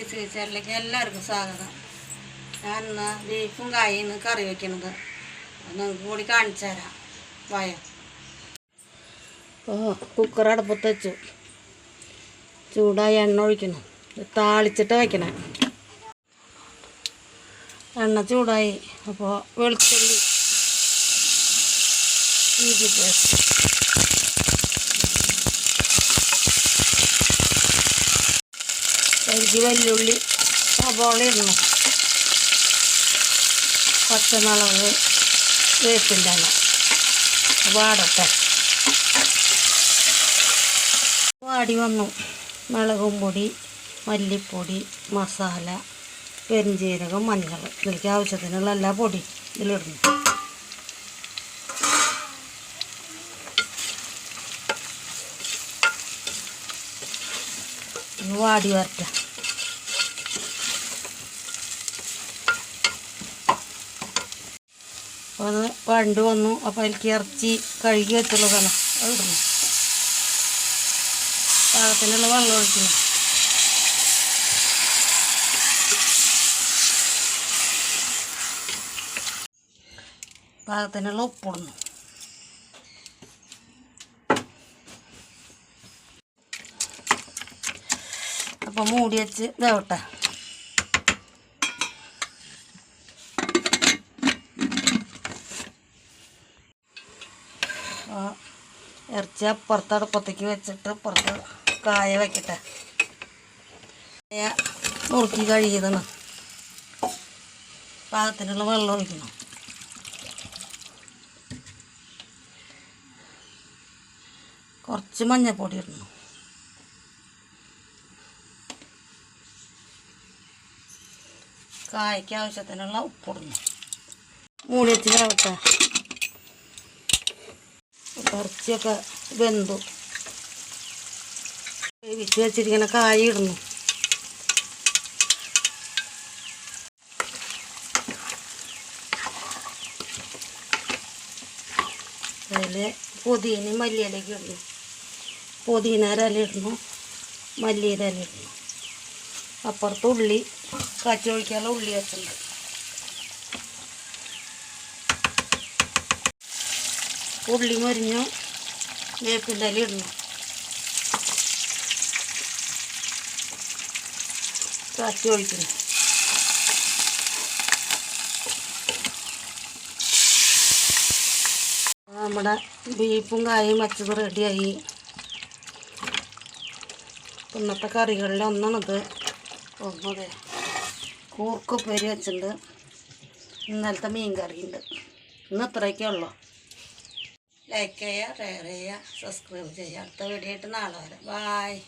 Easy ചാനലിലേക്ക് എല്ലാവർക്കും സ്വാഗതം. ഞാൻ ഇന്ന് ബീഫും കായാണ് കറി വെക്കണത്. നിങ്ങൾക്ക് കൂടി കാണിച്ചു തരാം. വായ. അപ്പോൾ കുക്കർ അടുപ്പത്ത് വെച്ചു. ചൂടായി എണ്ണ ഒഴിക്കണം. താളിച്ചിട്ട് വയ്ക്കണേ എണ്ണ ചൂടായി. അപ്പോൾ വെളുത്തുള്ളി ഇഞ്ചി പേസ്റ്റ്. എനിക്ക് വെല്ലുള്ളി സവോള ഇടണം. പച്ചമുളക് വേപ്പിന്റെ വാടട്ടെ വാടി വന്നു. മുളകും പൊടി മല്ലിപ്പൊടി മസാല പെരിഞ്ജീരകം മഞ്ഞൾ. ഇതിലേക്ക് ആവശ്യത്തിനുള്ള എല്ലാ പൊടി ഇതിലിടുന്നു. ഒന്ന് വാടി വരട്ടെ. അത് വണ്ട് വന്നു. അപ്പോൾ അതിലേക്ക് ഇറച്ചി കഴുകി വെച്ചുള്ളതാണ് അത് ഇടുന്നു പാകത്തിനുള്ള വെള്ളം ഒഴിക്കുന്നു പാകത്തിനുള്ള ഉപ്പിടുന്നു അപ്പോൾ മൂടി വെച്ച് ഇതാവട്ടെ ഇറച്ചി അപ്പുറത്ത് അടുപ്പത്തേക്ക് വെച്ചിട്ട് അപ്പുറത്ത് കായ വെക്കട്ടെ. കായ നുറുക്കി കഴുകിയതാണ്. പാകത്തിനുള്ള വെള്ളം ഒഴിക്കണം. കുറച്ച് മഞ്ഞൾപ്പൊടി ഇടണം. കായ്ക്ക് ആവശ്യത്തിനുള്ള ഉപ്പിടുന്നു. മൂടി വെച്ച് ഇറച്ചിയൊക്കെ വെന്തു. വേവിച്ച് വെച്ചിരിക്കുന്ന കായ ഇടുന്നു. അതിൽ പുതിയനും മല്ലിയിലേക്ക് ഇടുന്നു. പുതിയനരലിടുന്നു ഇല ഇടുന്നു മല്ലിയുടെ ഇല ഇടുന്നു അപ്പുറത്ത് ഉള്ളി കാച്ചി ഒഴിക്കാനുള്ള ഉള്ളി വെച്ചിട്ടുണ്ട്. ഉള്ളി മരിഞ്ഞു വേപ്പിന്റെ ഇല ഇടണം കാച്ചി ഒഴിക്കുന്നു നമ്മുടെ ബീഫും കായും വെച്ചത് റെഡിയായി ഇന്നത്തെ കറികളിൽ ഒന്നാണിത്. ഒന്നത് പേര് വെച്ചിട്ടുണ്ട്. ഇന്നലത്തെ മീൻ കറിയുണ്ട്. ഇന്ന് ഇത്രയൊക്കെ ഉള്ളു? ലൈക്ക് ചെയ്യുക ഷെയർ ചെയ്യുക സബ്സ്ക്രൈബ് ചെയ്യുക അടുത്ത വീഡിയോ ആയിട്ട് നാളെ വരാം. ബായ്